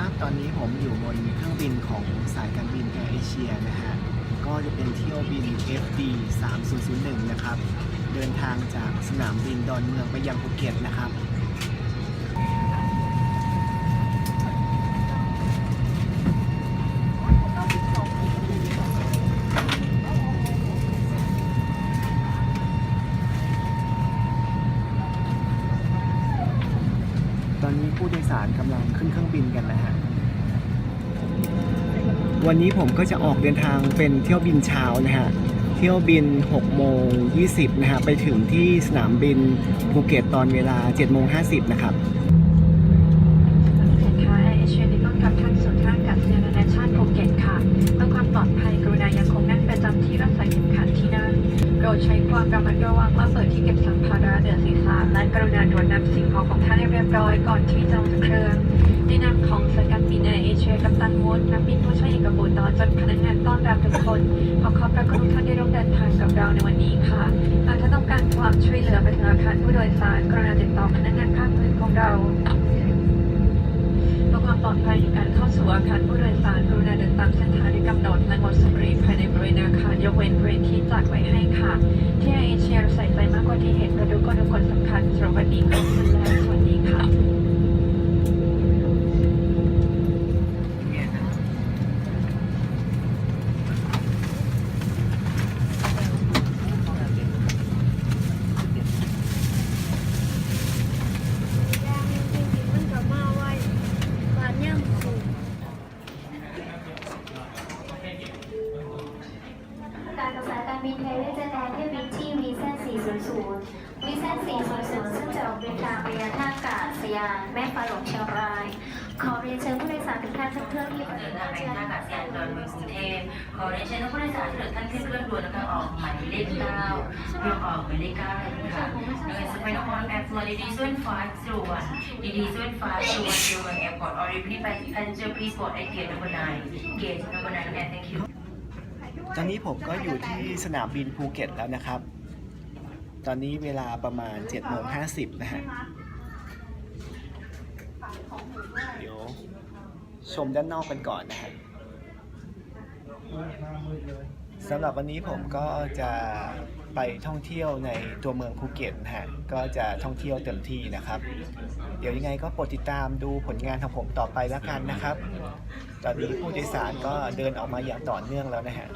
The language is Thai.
ครับ ตอนนี้ผมอยู่บนเครื่องบินของสายการบินแอร์เอเชียนะฮะ ก็จะเป็นเที่ยวบิน FD 3001 นะครับ เดินทางจากสนามบินดอนเมืองไปยังภูเก็ตนะครับ ต อนนี้ผู้โดยสารกำลังขึ้นเครื่องบินกันนะฮะ วันนี้ผมก็จะออกเดินทางเป็นเที่ยวบินเช้านะฮะ เที่ยวบิน6โมง20นะฮะ ไปถึงที่สนามบินภูเก็ตตอนเวลา7โมง50 นะครับสินค้าแอร์เอชียนี้ต้อนรับท่าน ดใช้ความระมัดระวังเมื่อเปิดที่เก็บสัมภาระเหนือศีรษะและกรุณาตรวจนำสิ่งของของท่านให้เรียบร้อยก่อนที่จะออกจากเครื่องในนามของสายการบินแอร์เอเชียกัปตันวูดนักบินผู้ช่วยเอกบุตรตลอจนพนักงานต้อนรับทุกคนขอขอบพระคุณทุกท่านที่ร่วมเดินทางกับเราในวันนี้ค่ะหากท่านต้องการความช่วยเหลือไปถึงอาคารผู้โดยสารกรุณาติดต่อพนักงานภาคพื้นของเราเพื่อความปลอดภัยในการเข้าสู่อาคารผู้โดยสารกรุณาเดินตามเส้นทางที่กำหนดและงดสูบบุหรี่ภายในบริเวณอาคารยกเว้นบริเวณ จากไว้ให้ค่ะ ที่เอเชียราใส่ใจมากกว่าที่เห็นเราดูก็ทุกคนสำคัญสำหรับวันนี้ขอบคุณ การบินไทยได้จะแทนเที่ยวบินที่วีซ่า400วีซ่า400 ซึ่งจะออกเดินทางไปยังท่าอากาศยานแม่ฟ้าหลวงเชียงราย ขอเรียนเชิญผู้โดยสารทุกท่านทุกเครื่องที่ปฏิเดินทางไปท่าอากาศยานดอนเมืองกรุงเทพขอเรียนเชิญผู้โดยสารที่เหลือท่านขึ้นเครื่องด่วนนะคะออกหมายเลขเก้าเรื่อออกหมายเลขเก้าเลยค่ะโดยสเปนคอนแอร์ฟลอริดีส่วนฟ้าสวนดีดีส่วนฟ้าสวนเชียงใหม่แอร์พอร์ตออริบลีไปพันเจอร์พีสปอร์ตไอเกียร์นัมเบอร์ไนเกตนัมเบอร์ไนแอนด์ thank you ตอนนี้ผมก็อยู่ที่สนามบินภูเก็ตแล้วนะครับ ตอนนี้เวลาประมาณ7โมง50 นะฮะ เดี๋ยวชมด้านนอกกันก่อนนะฮะ สำหรับวันนี้ผมก็จะไปท่องเที่ยวในตัวเมืองภูเก็ตนะฮะ ก็จะท่องเที่ยวเต็มที่นะครับ เดี๋ยวยังไงก็โปรดติดตามดูผลงานของผมต่อไปแล้วกันนะครับ ตอนนี้ผู้โดยสารก็เดินออกมาอย่างต่อเนื่องแล้วนะฮะ